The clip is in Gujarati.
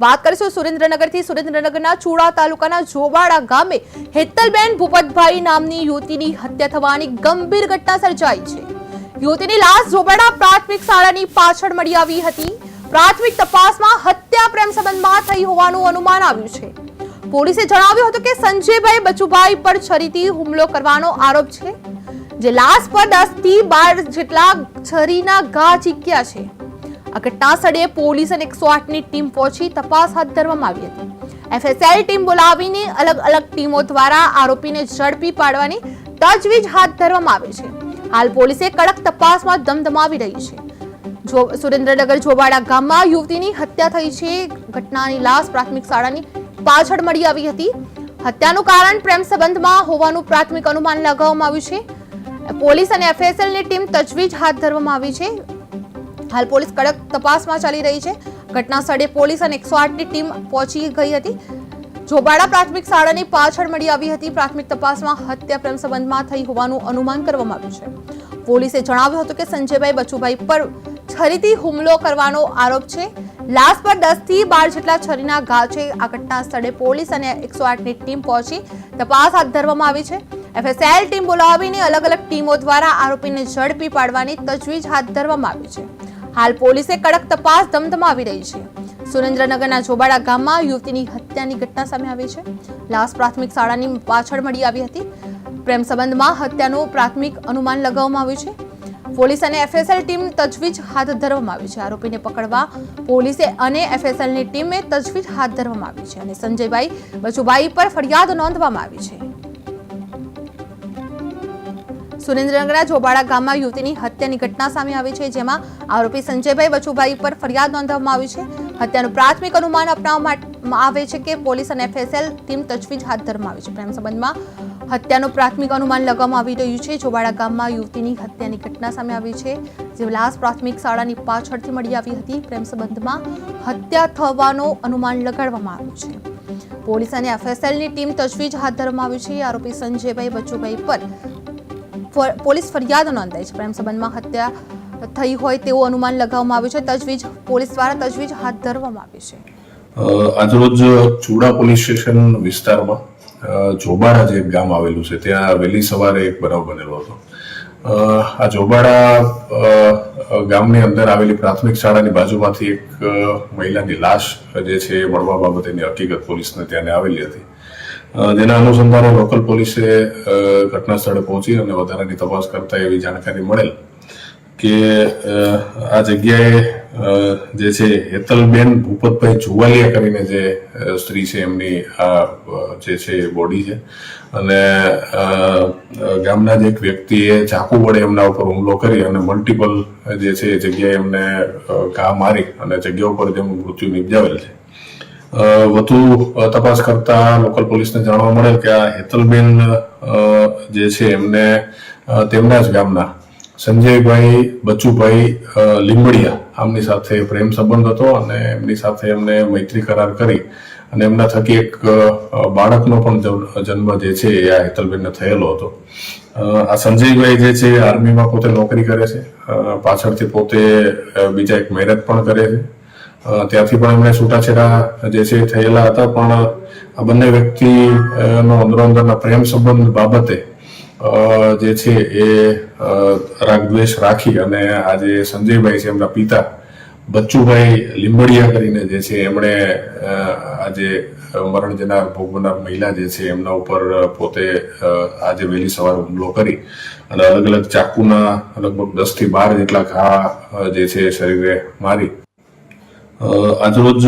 વાત કરીશું સુરેન્દ્રનગરથી. સુરેન્દ્રનગરના ચૂડા તાલુકાના જોવાડા ગામે હેતલબેન ભૂપતભાઈ નામની યુવતીની હત્યા થવાની ગંભીર ઘટના સર્જાઈ છે. યુવતીની લાશ જોવાડા પ્રાથમિક શાળાની પાછળ મળી આવી હતી. પ્રાથમિક તપાસમાં હત્યા પ્રેમ સંબંધમાં થઈ હોવાનું અનુમાન આવ્યું છે. પોલીસે જણાવ્યું હતું કે સંજયભાઈ બચુભાઈ પર છરીથી હુમલો કરવાનો આરોપ છે. જે લાશ પર દસથી બાર જેટલા છરીના ઘા ચીક્યા છે. આ ઘટના સ્થળે પોલીસ અને એકસો આઠની ટીમ પહોંચી, તપાસ હાથ ધરવામાં આવી હતી. એફએસએલ ટીમ બોલાવીને અલગ અલગ ટીમો દ્વારા આરોપીને ઝડપી પાડવાની તજવીજ હાથ ધરવામાં આવી છે. હાલ પોલીસે કડક તપાસમાં ધમધમાવી રહી છે. જો સુરેન્દ્રનગર જોવાડા ગામમાં યુવતીની હત્યા થઈ છે. ઘટનાની લાશ પ્રાથમિક શાળાની પાછળ મળી આવી હતી. હત્યાનું કારણ પ્રેમ સંબંધમાં હોવાનું પ્રાથમિક અનુમાન લગાવવામાં આવ્યું છે. પોલીસ અને એફએસએલની ટીમ તજવીજ હાથ ધરવામાં આવી છે. હાલ પોલીસ કડક તપાસમાં ચાલી રહી છે. ઘટના સ્થળે પોલીસ અને એકસો આઠની ટીમ પહોંચી ગઈ હતી. જોબાડા પ્રાથમિક શાળાની પાછળ મળી આવી હતી. પ્રાથમિક તપાસમાં હત્યા પ્રેમ સંબંધમાં થઈ હોવાનું અનુમાન કરવામાં આવ્યું છે. પોલીસે જણાવ્યું હતું કે સંજયભાઈ બચુભાઈ પર છરીથી હુમલો કરવાનો આરોપ છે. લાશ પર દસથી બાર જેટલા છરીના ઘા છે. આ ઘટના સ્થળે પોલીસ અને એકસો આઠની ટીમ પહોંચી. તપાસ હાથ ધરવામાં આવી છે. એફએસએલ ટીમ બોલાવીને અલગ અલગ ટીમો દ્વારા આરોપીને ઝડપી પાડવાની તજવીજ હાથ ધરવામાં આવી છે. હાલ પોલીસે કડક તપાસ ધમધમાવી રહી છે. સુરેન્દ્રનગરના જોબાડા ગામમાં યુવતીની હત્યાની ઘટના સામે આવી છે. લાશ પ્રાથમિક શાળાની પાછળ મળી આવી હતી. પ્રેમ સંબંધમાં હત્યાનું પ્રાથમિક અનુમાન લગાવવામાં આવ્યું છે. પોલીસ અને એફએસએલ ટીમ તજવીજ હાથ ધરવામાં આવી છે. આરોપીને પકડવા પોલીસે અને એફએસએલની ટીમે તજવીજ હાથ ધરવામાં આવી છે અને સંજયભાઈ બચુભાઈ પર ફરિયાદ નોંધવામાં આવી છે. સુરેન્દ્રનગરના જોબાળા ગામમાં યુવતીની હત્યાની ઘટના સામે આવી છે, જેમાં આરોપી સંજયભાઈ બચુભાઈ પર ફરિયાદ નોંધવામાં આવી છે. હત્યાનું પ્રાથમિક અનુમાન અપનાવવામાં આવે છે કે પોલીસ અને એફએસએલ ટીમ તજવીજ હાથ ધરવામાં આવી છે. પ્રેમ સંબંધમાં હત્યાનું પ્રાથમિક અનુમાન લગાવવામાં આવી રહ્યું છે. જોબાળા ગામમાં યુવતીની હત્યાની ઘટના સામે આવી છે, જે લાસ્ટ પ્રાથમિક શાળાની પાછળથી મળી આવી હતી. પ્રેમ સંબંધમાં હત્યા થવાનો અનુમાન લગાડવામાં આવ્યું છે. પોલીસ અને એફએસએલની ટીમ તજવીજ હાથ ધરવામાં આવી છે. આરોપી સંજયભાઈ બચુભાઈ પર પોલીસ ફરિયાદ નોંધાઈ છે. પ્રેમ સંબંધમાં હત્યા થઈ હોય તેવું અનુમાન લગાવવામાં આવ્યું છે. તજવીજ પોલીસ દ્વારા તજવીજ હાથ ધરવામાં આવી છે. આજરોજ ચુડા પોલીસ સ્ટેશન વિસ્તારમાં અ, જે એક ગામ આવેલું છે ત્યાં વહેલી સવારે એક બનાવ બનેલો હતો. આ જોબાડા ગામની અંદર આવેલી પ્રાથમિક શાળાની બાજુમાંથી એક મહિલાની લાશ જે છે મળવા બાબતેની હકીકત પોલીસને ત્યાં આવેલી હતી. જેના અનુસંધાને લોકલ પોલીસે ઘટના સ્થળે પહોંચી અને વધારાની તપાસ કરતા એવી જાણકારી મળેલ કે આ જગ્યાએ જે છે, હેતલબેન ભૂપતભાઈ જુવાલિયા કરીને જે સ્ત્રી છે, એમની આ જે છે બોડી છે. અને ગામના જ એક વ્યક્તિએ ચાકુ વડે એમના ઉપર હુમલો કરી અને મલ્ટિપલ જે છે, જગ્યાએ એમને ઘા મારી અને જગ્યા ઉપર તેમનું મૃત્યુ નિપજાવેલ છે. વધુ તપાસ કરતા લોકલ પોલીસને જાણવા મળેલ કે આ હેતલબેન જે છે એમને તેમના જ ગામના, સંજયભાઈ બચુભાઈ લીંબડિયા આમની સાથે પ્રેમ સંબંધ હતો અને એમની સાથે એમને મૈત્રી કરાર કરી અને એમના થકી એક બાળકનો પણ જન્મ- જે છે એ આ હેતલબેનને થયેલો હતો. આ સંજયભાઈ જે છે આર્મીમાં પોતે નોકરી કરે છે પાછળથી પોતે બીજા એક મહેનત પણ કરે છે. ત્યાંથી પણ એમણે છૂટાછેડા જે છે થયેલા હતા પણ આ બંને વ્યક્તિનો અ, અંદરો અંદરના પ્રેમ સંબંધ બાબતે જે છે એ રાગદ્વેષ રાખી અને આજે સંજયભાઈ છે એમના પિતા બચ્ચુભાઈ લીંબડિયા કરીને જે છે એમણે આજે મરણ જનાર ભોગવનાર મહિલા જે છે એમના ઉપર પોતે આજે વહેલી સવારે હુમલો કરી અને અલગ અલગ ચાકુના લગભગ દસથી બાર જેટલા ઘા જે છે શરીરે મારી આજરોજ